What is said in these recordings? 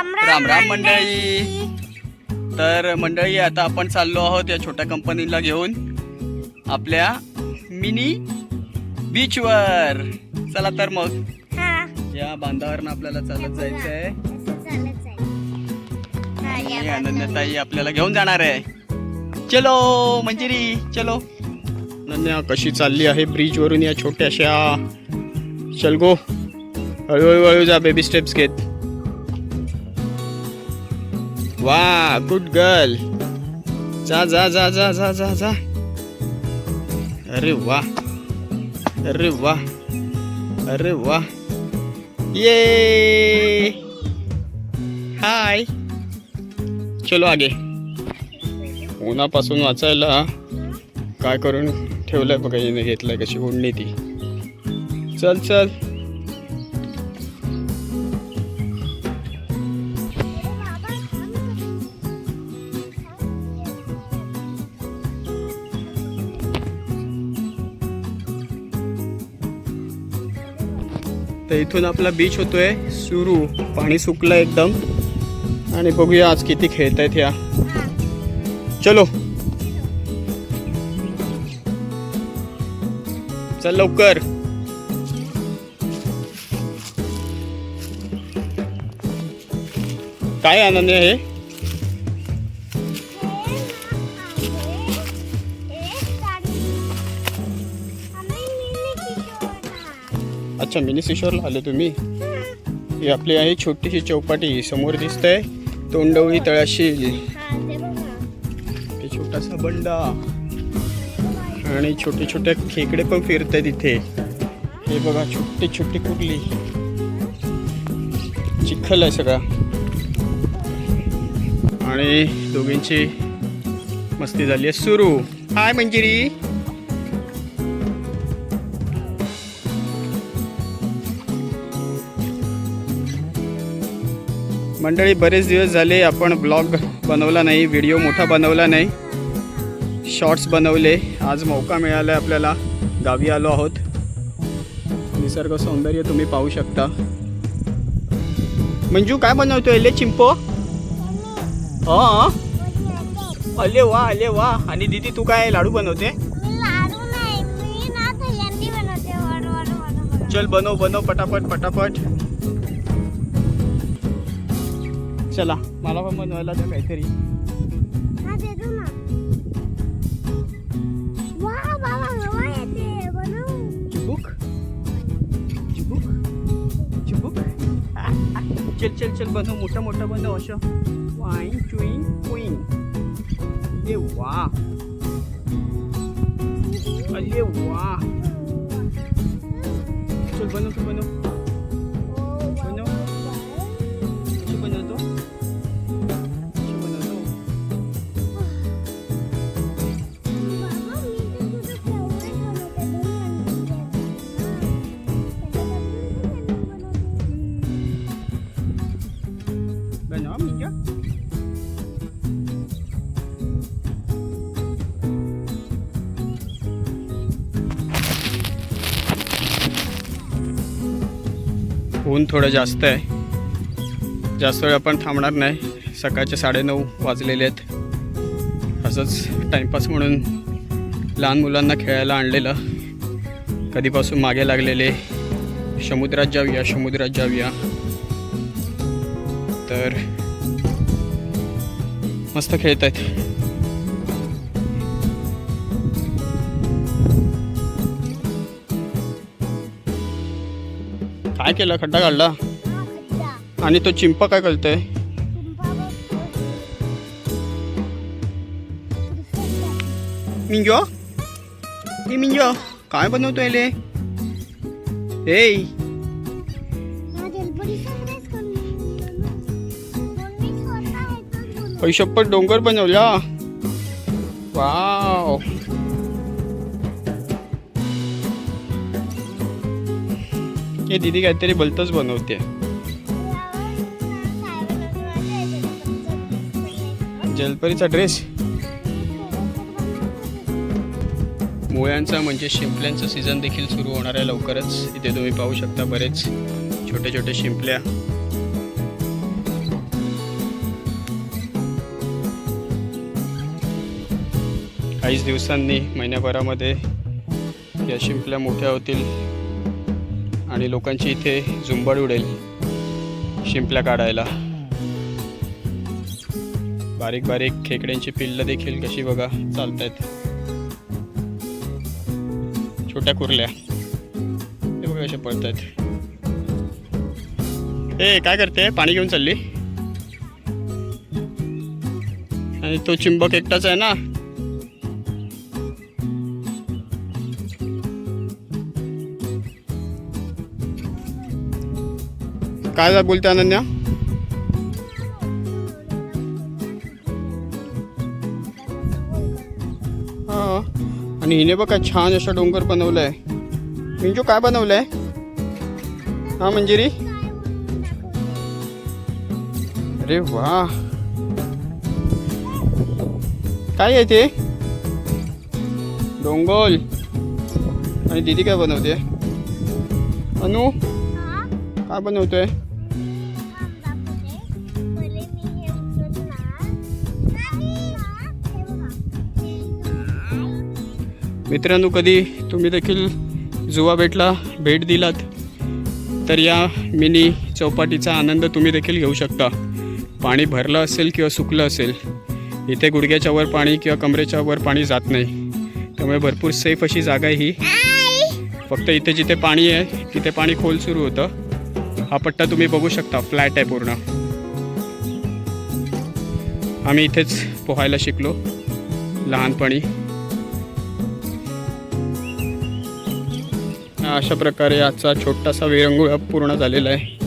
राम राम राम मंडळी. तर मंडळी आता आपण चाललो आहोत या छोट्या कंपनीला घेऊन आपल्या मिनी बीचवर चला तर मग. हा. या बांधावरनं आपल्याला चालत जायचं आहे असं चालत जाईल. हा, या आणि आपल्याला घेऊन जाणार आहे. चलो मंजिरी चलो. अनन्या कशी चालली आहे ब्रिज वरून या छोट्याशा? चल गो. हळूहळू हळू जा बेबी स्टेप्स घेत. वा गुड गर्ल जा जा जा जा जा जा जा. अरे वा अरे वा अरे वा. ये. हाय चलो आगे. उन्हापासून वाचायला काय करून ठेवलंय बघा घेतलं घेतलंय कशी ओढणी ती. चल चल. तर इथून आपला बीच होतोय सुरू. पाणी सुकलं एकदम. आणि बघूया आज किती खेळत आहेत या. चलो. चल लवकर. काय आनंद आहे अच्छा मिनी सिशोरला आले तुम्ही? ही आपली आहे छोटीशी चौपाटी समोर दिसतंय तोंडवळी तळाशी. छोटासा बंडा. आणि छोटे छोटे खेकडे पण फिरत आहेत इथे. हे बघा छोटी छोटी कुठली चिखल आहे सगळा. आणि दोघींची मस्ती झाली आहे. सुरू. हाय मंजिरी. मंडळी बरेच दिवस झाले आपण ब्लॉग बनवला नाही व्हिडिओ मोठा बनवला नाही शॉर्ट्स बनवले. आज मौका मिळाला आपल्याला. गावी आलो आहोत. निसर्ग सौंदर्य तुम्ही पाहू शकता. मंजू काय बनवतोय? ले चिंपो. हा अले वा अले वा. आणि दीदी तू काय लाडू बनवते? चल बनव बनव पटापट पटापट. चला. मला पण बनवायला द्या काहीतरी. चिबुक? चिबुक? चिबुक? चल चल चल बनव. मोठं मोठं बनव असं. वाईन चुईन कुईन अरे वा. अरे वा. चल बनव तू बनव. ऊन थोडं जास्त आहे. जास्त वेळ आपण थांबणार नाही. सकाळचे साडेनऊ वाजलेले आहेत. असंच टाईमपास म्हणून लहान मुलांना खेळायला आणलेलं. कधीपासून मागे लागलेले. समुद्रात जाऊया समुद्रात जाऊया. तर मस्त खेळत आहेत. काय केलं? खड्डा काढला. आणि तो चिंपा काय करतोय? मिंजो? हे मिंजो काय बनवतोय ले? ए पैशप्पट डोंगर बनवला. वाव. हे दिदी काहीतरी भलतंच बनवते. जलपरीचा ड्रेस मुळ्यांचा म्हणजे शिंपल्यांचं सीझन देखील सुरू होणार आहे लवकरच. इथे तुम्ही पाहू शकता बरेच छोटे छोटे शिंपल्या. काहीच दिवसांनी महिन्याभरामध्ये या शिंपल्या मोठ्या होतील. आणि लोकांची इथे झुंबड उडेल शिंपल्या काढायला. बारीक बारीक खेकड्यांची पिल्लं देखील कशी बघा चालत आहेत छोट्या कुर्ल्या. हे बघा कशा पळतायत. ए काय करते? पाणी घेऊन चालली? आणि तो चिंबक एकटाच आहे ना? काय बोलते अनन्या? हा. आणि हिने बघा छान असा डोंगर बनवलाय. मिंजू काय बनवलंय? हा मंजिरी? अरे वा. काय आहे ते? डोंगोल. आणि दीदी काय बनवते? अनु? काय बनवतोय? मित्रांनो कधी तुम्ही देखील जुवा बेटला भेट दिलात तर या मिनी चौपाटीचा आनंद तुम्ही देखील घेऊ शकता. पाणी भरलं असेल किंवा सुकलं असेल इथे गुडघ्याच्या वर पाणी किंवा कमरेच्या वर पाणी जात नाही. त्यामुळे भरपूर सेफ अशी जागा आहे ही. फक्त इथे जिथे पाणी आहे तिथे पाणी खोल सुरू होतं. हा पट्टा तुम्ही बघू शकता फ्लॅट आहे पूर्ण. आम्ही इथेच पोहायला शिकलो लहानपणी. अशा प्रकारे आजचा छोटासा विरंगुळा पूर्ण झालेला आहे.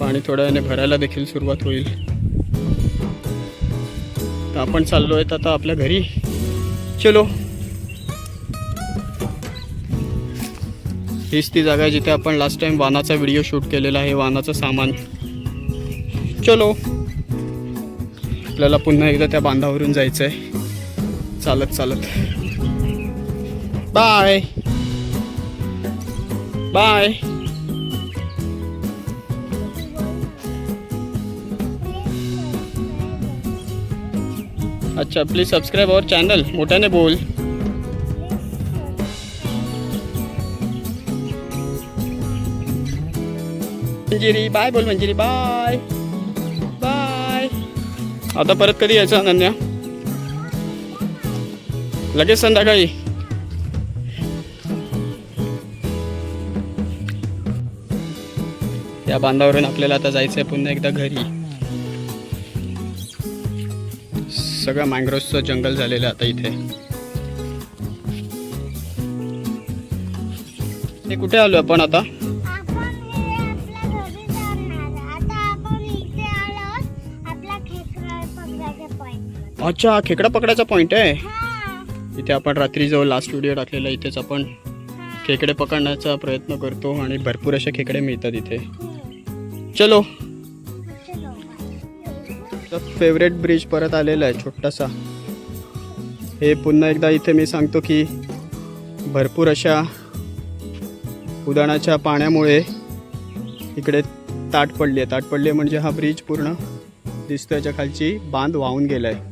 पाणी थोड्या वेळाने भरायला देखील सुरुवात होईल. तर आपण चाललो आहेत आता आपल्या घरी. चलो. हीच ती जागा आहे जिथे आपण लास्ट टाइम वानाचा व्हिडिओ शूट केलेला आहे वानाचं सामान. चलो. आपल्याला पुन्हा एकदा त्या बांधावरून जायचं आहे चालत चालत. बाय बाय अच्छा प्लीज सबस्क्राईब अवर चॅनल मोठ्याने बोल मंजिरी बाय बोल मंजिरी बाय बाय आता परत कधी यायचं अनन्या लगेच संध्याकाळी या बांधावरून आपल्याला आता जायचं आहे पुन्हा एकदा घरी. सगळं मँग्रोव्हचं जंगल झालेलं आता इथे. हे कुठे आलो आपण आता? हे अच्छा खेकडा पकडायचा पॉइंट आहे? हा. इथे आपण रात्री जो लास्ट व्हिडिओ टाकलेला इथेच आपण खेकडे पकडण्याचा प्रयत्न करतो आणि भरपूर असे खेकडे मिळतात इथे. चलो. फेवरेट ब्रिज परत आलेला आहे छोटासा. हे पुन्हा एकदा इथे मी सांगतो की भरपूर अशा उदाणाच्या पाण्यामुळे इकडे ताट पडली आहे ताट पडली आहे म्हणजे हा ब्रिज पूर्ण दिसतो याच्या खालची बांध वाहून गेला आहे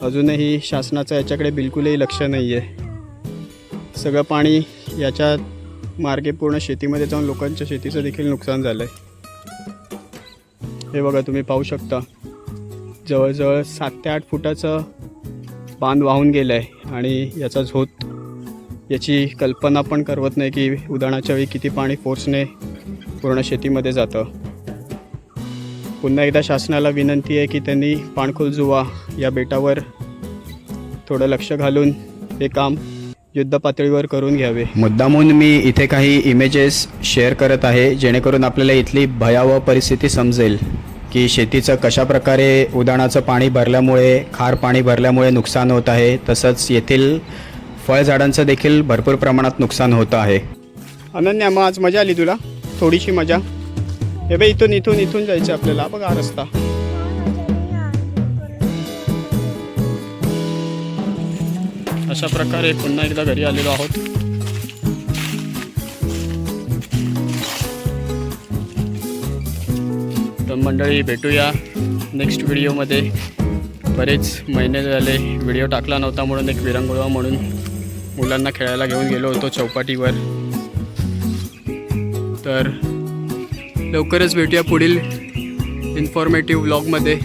अजूनही शासनाचं याच्याकडे बिलकुलही लक्ष नाही आहे सगळं पाणी याच्या मार्गे पूर्ण शेतीमध्ये जाऊन लोकांच्या शेतीचं देखील नुकसान झालं आहे हे बघा तुम्ही पाहू शकता. जवळजवळ सात ते आठ फुटाचं बांध वाहून गेलं आहे आणि याचा झोत याची कल्पना पण करवत नाही की उदाहरणाच्या वेळी किती पाणी फोर्सने पूर्ण शेतीमध्ये जातं. पुन्हा एकदा शासनाला विनंती आहे की त्यांनी पाणखोल जुवा या बेटावर थोडं लक्ष घालून हे काम युद्ध पातळीवर करून घ्यावे. मुद्दामून मी इथे काही इमेजेस शेअर करत आहे जेणेकरून आपल्याला इथली भयावह परिस्थिती समजेल. की शेतीचं कशा प्रकारे उदाणाचं पाणी भरल्यामुळे खार पाणी भरल्यामुळे नुकसान होत आहे तसंच येथील फळझाडांचं देखील भरपूर प्रमाणात नुकसान होतं आहे. अनन्या मग आज मजा आली तुला? थोडीशी मजा? हे बाई इथून इथून इथून जायचं आपल्याला. बघा रस्ता. अशा प्रकारे पुन्हा एकदा घरी आलेलो आहोत. मंडळी भेटूया नेक्स्ट व्हिडिओमध्ये बरेच महिने झाले व्हिडिओ टाकला नव्हता म्हणून एक विरंगुळा म्हणून मुलांना खेळायला घेऊन गेलो होतो चौपाटीवर. तर लवकरच भेटूया पुढील इन्फॉर्मेटिव्ह व्लॉगमध्ये